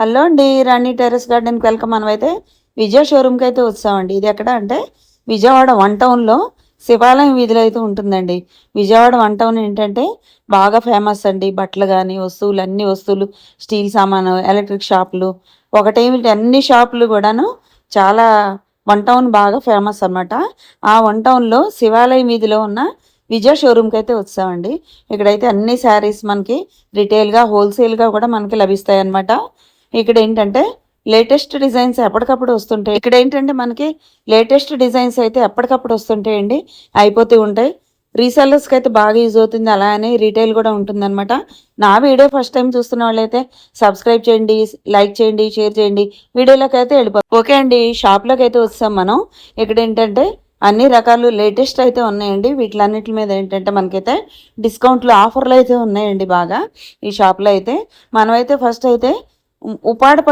Hello అండి రాణి terrace గార్డెన్కి welcome. మనమైతే విజయ షోరూమ్కి అయితే వచ్చామండి. ఇది ఎక్కడ అంటే విజయవాడ వన్ టౌన్లో శివాలయం వీధిలో అయితే ఉంటుందండి. విజయవాడ వన్ టౌన్ ఏంటంటే బాగా ఫేమస్ అండి. బట్టలు కానీ వస్తువులు అన్ని వస్తువులు స్టీల్ సామాను ఎలక్ట్రిక్ షాపులు. ఒకటేమిటి అన్ని షాపులు కూడాను చాలా వన్ టౌన్ బాగా ఫేమస్ అన్నమాట. ఆ వన్ టౌన్లో శివాలయం వీధిలో ఉన్న విజయ షోరూమ్కి అయితే వచ్చామండి. ఇక్కడైతే అన్ని శారీస్ మనకి రిటైల్గా హోల్సేల్గా కూడా మనకి లభిస్తాయి అన్నమాట ఇక్కడ ఏంటంటే లేటెస్ట్ డిజైన్స్ ఎప్పటికప్పుడు వస్తుంటాయి. ఇక్కడ ఏంటంటే మనకి లేటెస్ట్ డిజైన్స్ అయితే ఎప్పటికప్పుడు వస్తుంటాయండి. అయిపోతూ ఉంటాయి. రీసెల్లర్స్కి అయితే బాగా యూజ్ అవుతుంది. అలా అని రీటైల్ కూడా ఉంటుందన్నమాట. నా వీడియో ఫస్ట్ టైం చూస్తున్న వాళ్ళైతే సబ్స్క్రైబ్ చేయండి లైక్ చేయండి షేర్ చేయండి. వీడియోలోకి అయితే వెళ్ళిపో. ఓకే అండి షాప్లోకి అయితే వస్తాం మనం. ఇక్కడ ఏంటంటే అన్ని రకాలు లేటెస్ట్ అయితే ఉన్నాయండి. వీటిలన్నిటి మీద ఏంటంటే మనకైతే డిస్కౌంట్లు ఆఫర్లు అయితే ఉన్నాయండి బాగా ఈ షాప్లో అయితే. మనమైతే ఫస్ట్ అయితే ఉ-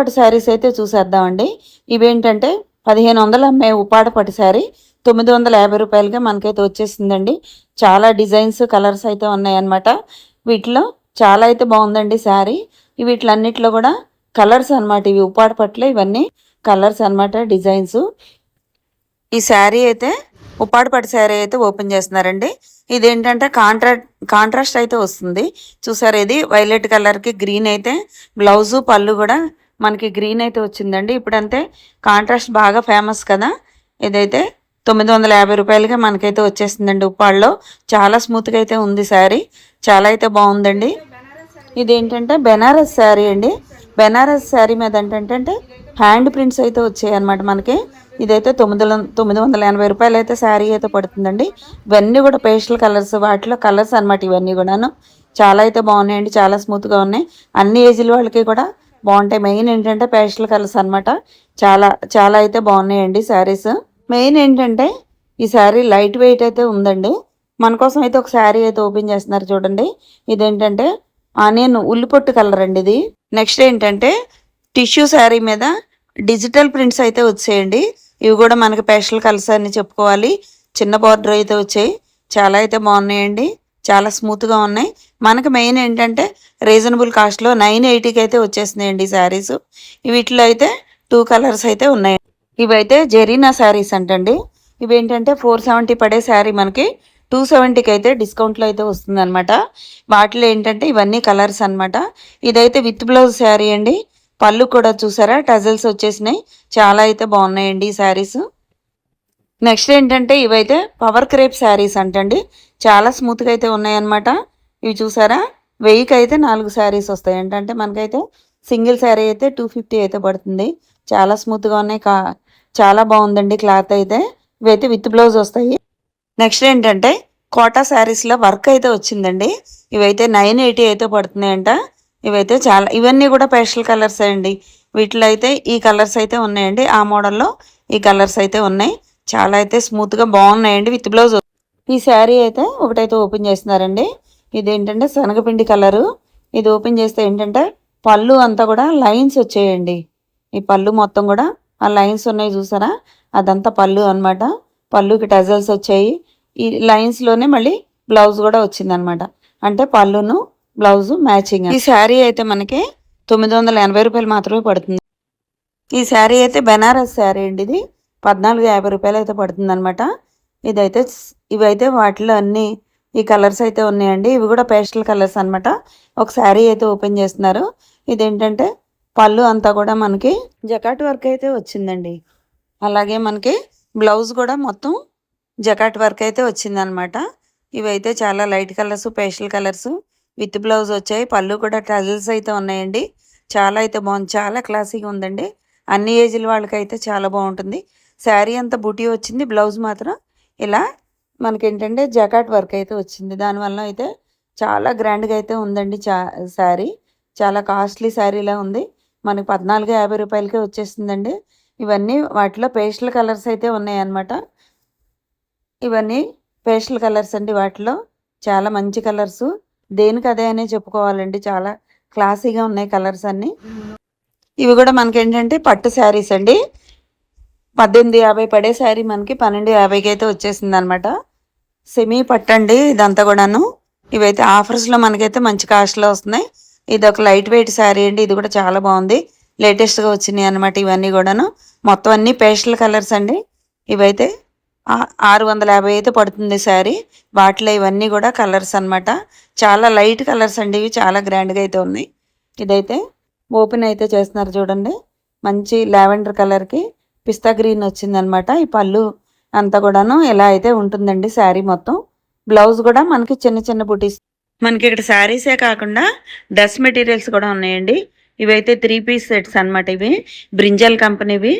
శారీస్ అయితే చూసేద్దామండి. ఇవేంటంటే పదిహేను వందలు అమ్మే ఉప్పాడ శారీ తొమ్మిది వందల యాభై రూపాయలుగా మనకైతే వచ్చేసిందండి. చాలా డిజైన్స్ కలర్స్ అయితే ఉన్నాయన్నమాట. వీటిలో చాలా అయితే బాగుందండి శారీ. వీటిలన్నిటిలో కూడా కలర్స్ అన్నమాట. ఇవి ఉప్పాడ ఇవన్నీ కలర్స్ అన్నమాట డిజైన్స్. ఈ శారీ అయితే ఉప్పాడు పట్టు శారీ అయితే ఓపెన్ చేస్తున్నారండి. ఇదేంటంటే కాంట్రా కాంట్రాస్ట్ అయితే వస్తుంది. చూసారు ఇది? వైలెట్ కలర్కి గ్రీన్ అయితే బ్లౌజు పళ్ళు కూడా మనకి గ్రీన్ అయితే వచ్చిందండి. ఇప్పుడంతే కాంట్రాస్ట్ బాగా ఫేమస్ కదా. ఇదైతే తొమ్మిది వందల యాభై రూపాయలుగా మనకైతే వచ్చేసిందండి ఉప్పాళ్ళలో చాలా స్మూత్గా అయితే ఉంది శారీ చాలా అయితే బాగుందండి. ఇదేంటంటే బెనారస్ శారీ అండి. బెనారస్ శారీ మీద ఏంటంటే హ్యాండ్ ప్రింట్స్ అయితే వచ్చాయి అనమాట మనకి. ఇదైతే తొమ్మిది తొమ్మిది వందల ఎనభై రూపాయలు అయితే శారీ అయితే పడుతుందండి. ఇవన్నీ కూడా పేస్టల్ కలర్స్ వాటిలో కలర్స్ అన్నమాట ఇవన్నీ కూడాను. చాలా అయితే బాగున్నాయండి చాలా స్మూత్గా ఉన్నాయి. అన్ని ఏజ్ల వాళ్ళకి కూడా బాగుంటాయి. మెయిన్ ఏంటంటే పేస్టల్ కలర్స్ అన్నమాట. చాలా చాలా అయితే బాగున్నాయండి శారీస్. మెయిన్ ఏంటంటే ఈ శారీ లైట్ వెయిట్ అయితే ఉందండి. మన కోసం అయితే ఒక శారీ అయితే ఓపెన్ చేస్తున్నారు చూడండి. ఇదేంటంటే ఆనియన్ ఉల్లిపొట్టు కలర్ అండి ఇది. నెక్స్ట్ ఏంటంటే టిష్యూ శారీ మీద డిజిటల్ ప్రింట్స్ అయితే వచ్చేయండి. ఇవి కూడా మనకి స్పెషల్ కలర్స్ అని చెప్పుకోవాలి. చిన్న బార్డర్ అయితే వచ్చాయి. చాలా అయితే బాగున్నాయండి. చాలా స్మూత్గా ఉన్నాయి. మనకి మెయిన్ ఏంటంటే రీజనబుల్ కాస్ట్లో నైన్ ఎయిటీకి అయితే వచ్చేసినాయండి ఈ శారీస్ వీటిలో అయితే టూ కలర్స్ అయితే ఉన్నాయి. ఇవైతే జెరీనా శారీస్ అంటండి. ఇవి ఏంటంటే ఫోర్ సెవెంటీ పడే శారీ మనకి టూ సెవెంటీకి అయితే డిస్కౌంట్లో అయితే వస్తుంది అనమాట వాటిలో ఏంటంటే ఇవన్నీ కలర్స్ అనమాట ఇదైతే విత్ బ్లౌజ్ శారీ అండి. పళ్ళు కూడా చూసారా? టజల్స్ వచ్చేసినాయి. చాలా అయితే బాగున్నాయండి ఈ శారీస్. నెక్స్ట్ ఏంటంటే ఇవైతే పవర్ క్రేప్ శారీస్ అంటండి. చాలా స్మూత్గా అయితే ఉన్నాయన్నమాట. ఇవి చూసారా? వెయ్యికి అయితే నాలుగు శారీస్ వస్తాయి. ఏంటంటే మనకైతే సింగిల్ శారీ అయితే టూ ఫిఫ్టీ అయితే పడుతుంది. చాలా స్మూత్గా ఉన్నాయి. కా చాలా బాగుందండి క్లాత్ అయితే. ఇవైతే విత్ బ్లౌజ్ వస్తాయి. నెక్స్ట్ ఏంటంటే కోటా శారీస్లో వర్క్ అయితే వచ్చిందండి. ఇవైతే నైన్ ఎయిటీ అయితే పడుతున్నాయంట. ఇవైతే చాలా ఇవన్నీ కూడా పేస్టల్ కలర్స్ అండి. వీటిలో అయితే ఈ కలర్స్ అయితే ఉన్నాయండి. ఆ మోడల్లో ఈ కలర్స్ అయితే ఉన్నాయి. చాలా అయితే స్మూత్గా బాగున్నాయండి విత్ బ్లౌజ్ ఈ శారీ అయితే ఒకటైతే ఓపెన్ చేస్తున్నారండి. ఇది ఏంటంటే శనగపిండి కలరు ఇది ఓపెన్ చేస్తే ఏంటంటే పళ్ళు అంతా కూడా లైన్స్ వచ్చాయండి. ఈ పళ్ళు మొత్తం కూడా ఆ లైన్స్ ఉన్నాయి చూసారా? అదంతా పళ్ళు అనమాట పళ్ళుకి టజల్స్ వచ్చాయి. ఈ లైన్స్లోనే మళ్ళీ బ్లౌజ్ కూడా వచ్చిందనమాట అంటే పళ్ళును బ్లౌజ్ మ్యాచింగ్ ఈ శారీ అయితే మనకి తొమ్మిది వందల ఎనభై రూపాయలు మాత్రమే పడుతుంది. ఈ శారీ అయితే బెనారస్ శారీ అండి ఇది. పద్నాలుగు యాభై రూపాయలు అయితే పడుతుంది అనమాట ఇదైతే ఇవైతే వాటిలో అన్ని ఈ కలర్స్ అయితే ఉన్నాయండి. ఇవి కూడా పేస్టల్ కలర్స్ అనమాట ఒక శారీ అయితే ఓపెన్ చేస్తున్నారు. ఇదేంటంటే పళ్ళు అంతా కూడా మనకి జకాట్ వర్క్ అయితే వచ్చిందండి. అలాగే మనకి బ్లౌజ్ కూడా మొత్తం జకాట్ వర్క్ అయితే వచ్చిందనమాట ఇవైతే చాలా light colours pastel colours with blouse వచ్చాయి. పళ్ళు కూడా టజల్స్ అయితే ఉన్నాయండి. చాలా అయితే బాగుంది. చాలా క్లాసీగా ఉందండి. అన్ని ఏజ్ల వాళ్ళకైతే చాలా బాగుంటుంది. శారీ అంతా బుటీ వచ్చింది. బ్లౌజ్ మాత్రం ఇలా మనకేంటంటే జకాట్ వర్క్ అయితే వచ్చింది. దానివల్ల అయితే చాలా గ్రాండ్గా అయితే ఉందండి చా శారీ. చాలా కాస్ట్లీ శారీలా ఉంది. మనకి పద్నాలుగు యాభై రూపాయలకే వచ్చేసిందండి. ఇవన్నీ వాటిలో పేస్టల్ కలర్స్ అయితే ఉన్నాయన్నమాట. ఇవన్నీ పేస్టల్ కలర్స్ అండి వాటిలో. చాలా మంచి కలర్స్. దేనికి అదే అనే చెప్పుకోవాలండి. చాలా క్లాసీగా ఉన్నాయి కలర్స్ అన్నీ. ఇవి కూడా మనకి ఏంటంటే పట్టు శారీస్ అండి. పద్దెనిమిది యాభై పడే శారీ మనకి పన్నెండు యాభైకి అయితే వచ్చేసింది అనమాట సెమీ పట్టండి ఇదంతా కూడాను. ఇవైతే ఆఫర్స్లో మనకైతే మంచి కాస్ట్లో వస్తున్నాయి. ఇది ఒక లైట్ వెయిట్ శారీ అండి. ఇది కూడా చాలా బాగుంది. లేటెస్ట్గా వచ్చినాయి అనమాట ఇవన్నీ కూడాను. మొత్తం అన్ని పేస్టల్ కలర్స్ అండి. ఇవైతే ఆరు వందల యాభై అయితే పడుతుంది శారీ. వాటిలో ఇవన్నీ కూడా కలర్స్ అన్నమాట. చాలా లైట్ కలర్స్ అండి ఇవి చాలా గ్రాండ్గా అయితే ఉన్నాయి. ఇదైతే ఓపెన్ అయితే చేస్తున్నారు చూడండి. మంచి లావెండర్ కలర్కి పిస్తా గ్రీన్ వచ్చిందనమాట ఈ పళ్ళు అంతా కూడాను ఎలా అయితే ఉంటుందండి శారీ మొత్తం. బ్లౌజ్ కూడా మనకి చిన్న చిన్న బుటీస్. మనకి ఇక్కడ శారీసే కాకుండా డ్రెస్ మెటీరియల్స్ కూడా ఉన్నాయండి. ఇవైతే త్రీ పీస్ సెట్స్ అన్నమాట ఇవి. బ్రింజల్ కంపెనీవి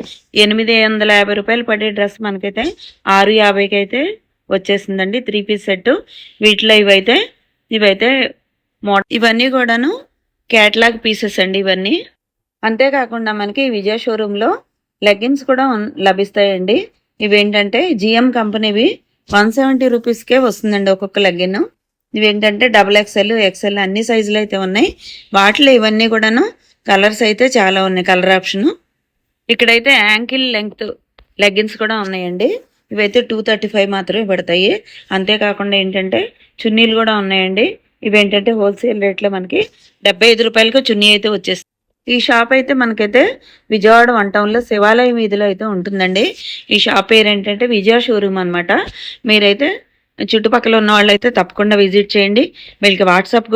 ఎనిమిది వందల యాభై రూపాయలు పడే డ్రెస్ మనకైతే ఆరు యాభైకి అయితే వచ్చేసిందండి త్రీ పీస్ సెట్ వీటిలో ఇవైతే ఇవైతే మోడల్ ఇవన్నీ కూడాను క్యాటలాగ్ పీసెస్ అండి ఇవన్నీ. అంతేకాకుండా మనకి విజయ షోరూంలో లెగ్గిన్స్ కూడా లభిస్తాయండి. ఇవేంటంటే జిఎం కంపెనీవి వన్ సెవెంటీ రూపీస్కే వస్తుందండి ఒక్కొక్క లెగ్గిన్. ఇవేంటంటే డబుల్ ఎక్స్ఎల్ ఎక్స్ఎల్ అన్ని సైజులు అయితే ఉన్నాయి. వాటిలో ఇవన్నీ కూడాను కలర్స్ అయితే చాలా ఉన్నాయి కలర్ ఆప్షన్. ఇక్కడైతే యాంకిల్ లెంగ్త్ లెగ్గిన్స్ కూడా ఉన్నాయండి. ఇవైతే టూ థర్టీ ఫైవ్ మాత్రమే పడతాయి. అంతేకాకుండా ఏంటంటే చున్నీలు కూడా ఉన్నాయండి. ఇవేంటంటే హోల్సేల్ రేట్లో మనకి డెబ్బై ఐదు రూపాయలకు చున్నీ అయితే వచ్చేస్తుంది ఈ షాప్ అయితే మనకైతే విజయవాడ వన్ టౌన్లో శివాలయం వీధిలో అయితే ఉంటుందండి. ఈ షాప్ పేరు ఏంటంటే విజయ షోరూమ్ అనమాట మీరైతే చుట్టుపక్కల ఉన్న వాళ్ళైతే తప్పకుండా విజిట్ చేయండి. వీళ్ళకి వాట్సాప్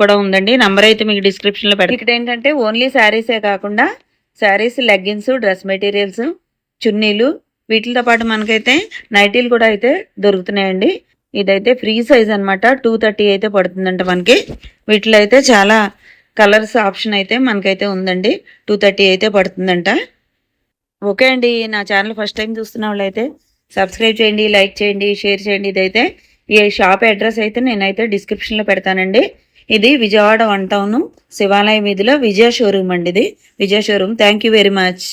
కూడా ఉందండి. నంబర్ అయితే మీకు డిస్క్రిప్షన్లో పెడతాను ఇక్కడ ఏంటంటే ఓన్లీ శారీసే కాకుండా శారీస్ లెగ్గిన్స్ డ్రెస్ మెటీరియల్స్ చున్నీలు వీటితో పాటు మనకైతే నైటీలు కూడా అయితే దొరుకుతున్నాయండి. ఇదైతే ఫ్రీ సైజ్ అనమాట టూ థర్టీ అయితే పడుతుందంట మనకి. వీటిలో అయితే చాలా కలర్స్ ఆప్షన్ అయితే మనకైతే ఉందండి. టూ థర్టీ అయితే పడుతుందంట. ఓకే అండి. నా ఛానల్ ఫస్ట్ టైం చూస్తున్న వాళ్ళైతే సబ్స్క్రైబ్ చేయండి లైక్ చేయండి షేర్ చేయండి. ఇదైతే ఈ షాప్ అడ్రస్ అయితే నేనైతే డిస్క్రిప్షన్లో పెడతానండి. ఇది విజయవాడ వన్ టౌన్ శివాలయం వీధిలో విజయ షోరూమ్ అండి ఇది. Vijaya showroom thank you very much